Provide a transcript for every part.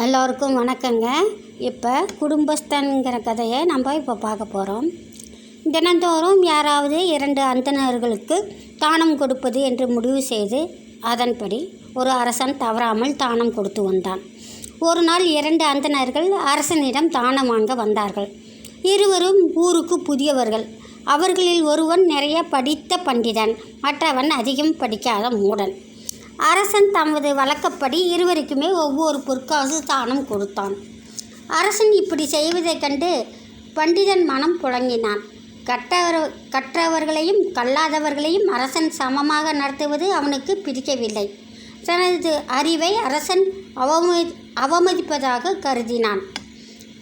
எல்லோருக்கும் வணக்கங்க. இப்போ குடும்பஸ்தன்கிற கதையை நம்ம இப்போ பார்க்க போகிறோம். தினந்தோறும் யாராவது இரண்டு அந்தணர்களுக்கு தானம் கொடுப்பது என்று முடிவு செய்து அதன்படி ஒரு அரசன் தவறாமல் தானம் கொடுத்து வந்தான். ஒரு நாள் இரண்டு அந்தணர்கள் அரசனிடம் தானம் வாங்க வந்தார்கள். இருவரும் ஊருக்கு புதியவர்கள். அவர்களில் ஒருவன் நிறைய படித்த பண்டிதன் மற்றவன் அதிகம் படிக்காத மூடன். அரசன் தமது வழக்கப்படி இருவருக்குமே ஒவ்வொரு பொற்காசு தானம் கொடுத்தான். அரசன் இப்படி செய்வதைக் கண்டு பண்டிதன் மனம் புழங்கினான். கற்றவர் கற்றவர்களையும் கல்லாதவர்களையும் அரசன் சமமாக நடத்துவது அவனுக்கு பிடிக்கவில்லை. தனது அறிவை அரசன் அவமதி அவமதிப்பதாக கருதினான்.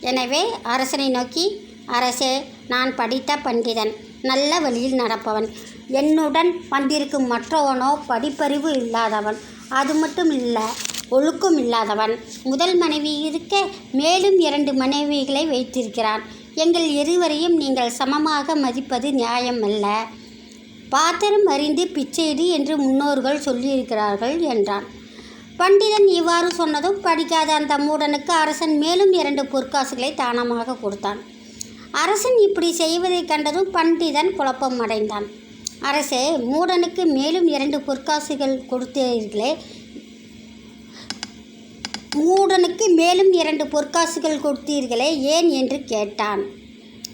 எனவே அரசனை நோக்கி அரசே நான் படித்த பண்டிதன் நல்ல வழியில் நடப்பவன். என்னுடன் வந்திருக்கும் மற்றவனோ படிப்பறிவு இல்லாதவன் அது மட்டும் இல்லை ஒழுக்கம் இல்லாதவன். முதல் மனைவி இருக்க மேலும் இரண்டு மனைவிகளை வைத்திருக்கிறான். எங்கள் இருவரையும் நீங்கள் சமமாக மதிப்பது நியாயமல்ல பாத்திரம் அறிந்து பிச்சைடு என்று முன்னோர்கள் சொல்லியிருக்கிறார்கள் என்றான். பண்டிதன் இவ்வாறு சொன்னதும் படிக்காத அந்த மூடனுக்கு அரசன் மேலும் இரண்டு பொற்காசுகளை தானமாக கொடுத்தான். அரசன் இப்படி செய்வதைக் கண்டதும் பண்டிதன் குழப்பம் அடைந்தான் அரசே மூடனுக்கு மேலும் இரண்டு பொற்காசுகள் கொடுத்தீர்களே. மூடனுக்கு மேலும் இரண்டு பொற்காசுகள் கொடுத்தீர்களே ஏன் என்று கேட்டான்.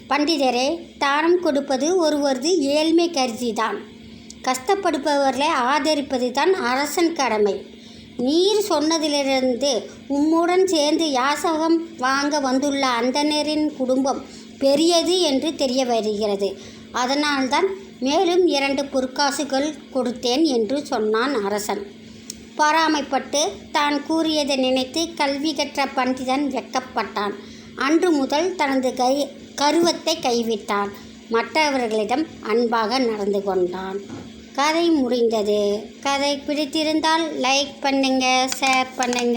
பண்டிதரே தானம் கொடுப்பது ஒருவரது ஏழ்மை கருதிதான். கஷ்டப்படுபவர்களை ஆதரிப்பது தான் அரசன் கடமை. நீர் சொன்னதிலிருந்து உம்முடன் சேர்ந்து யாசகம் வாங்க வந்துள்ள அந்தனரின் குடும்பம் பெரியது என்று தெரிய வருகிறது. அதனால்தான் மேலும் இரண்டு பொற்காசுகள் கொடுத்தேன் என்று சொன்னான் அரசன். பொறாமைப்பட்டு தான் கூறியதை நினைத்து கல்வி கற்ற பண்டிதன் வெக்கப்பட்டான் அன்று முதல் தனது கை கருவத்தை கைவிட்டான். மற்றவர்களிடம் அன்பாக நடந்து கொண்டான். கதை முடிந்தது. கதை பிடித்திருந்தால் லைக் பண்ணுங்கள் ஷேர் பண்ணுங்கள்